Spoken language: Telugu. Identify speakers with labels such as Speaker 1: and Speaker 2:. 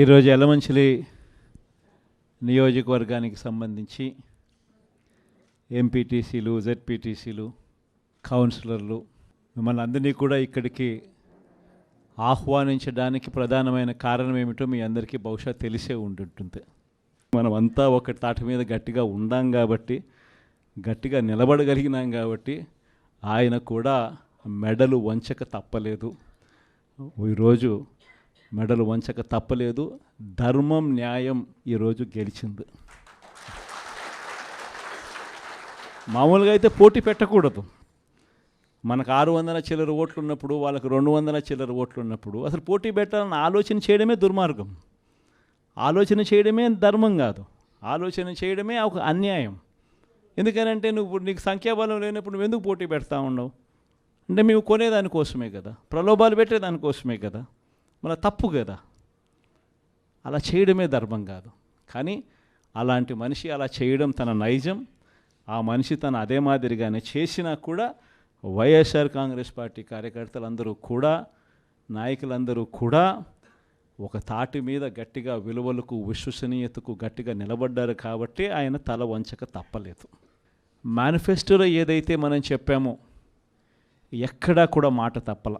Speaker 1: ఈరోజు ఎలమంచిలి నియోజకవర్గానికి సంబంధించి ఎంపీటీసీలు జెడ్పీటీసీలు కౌన్సిలర్లు మిమ్మల్ని అందరినీ కూడా ఇక్కడికి ఆహ్వానించడానికి ప్రధానమైన కారణం ఏమిటో మీ అందరికీ బహుశా తెలిసే ఉంటుంటుంది. మనమంతా ఒక తాటి మీద గట్టిగా ఉండాం కాబట్టి గట్టిగా నిలబడగలిగినాం కాబట్టి ఆయన కూడా మెడలు వంచక తప్పలేదు. ఈరోజు మెడలు వంచక తప్పలేదు. ధర్మం న్యాయం ఈరోజు గెలిచింది. మామూలుగా అయితే పోటీ పెట్టకూడదు. మనకు ఆరు వందల చిల్లర ఓట్లు ఉన్నప్పుడు వాళ్ళకి రెండు వందల చిల్లర ఓట్లు ఉన్నప్పుడు అసలు పోటీ పెట్టాలని ఆలోచన చేయడమే దుర్మార్గం. ఆలోచన చేయడమే ధర్మం కాదు. ఆలోచన చేయడమే ఒక అన్యాయం. ఎందుకనంటే నువ్వు నీకు సంఖ్యాబలం లేనప్పుడు నువ్వు ఎందుకు పోటీ పెడతా ఉండవు అంటే మేము కొనేదానికోసమే కదా. ప్రలోభాలు పెట్టేదానికోసమే కదా. మన తప్పు కదా. అలా చేయడమే ధర్మం కాదు. కానీ అలాంటి మనిషి అలా చేయడం తన నైజం. ఆ మనిషి తన అదే మాదిరిగానే చేసినా కూడా వైఎస్ఆర్ కాంగ్రెస్ పార్టీ కార్యకర్తలందరూ కూడా నాయకులందరూ కూడా ఒక తాటి మీద గట్టిగా విలువలకు విశ్వసనీయతకు గట్టిగా నిలబడ్డారు కాబట్టి ఆయన తల వంచక తప్పలేదు. మేనిఫెస్టోలో ఏదైతే మనం చెప్పామో ఎక్కడా కూడా మాట తప్పల.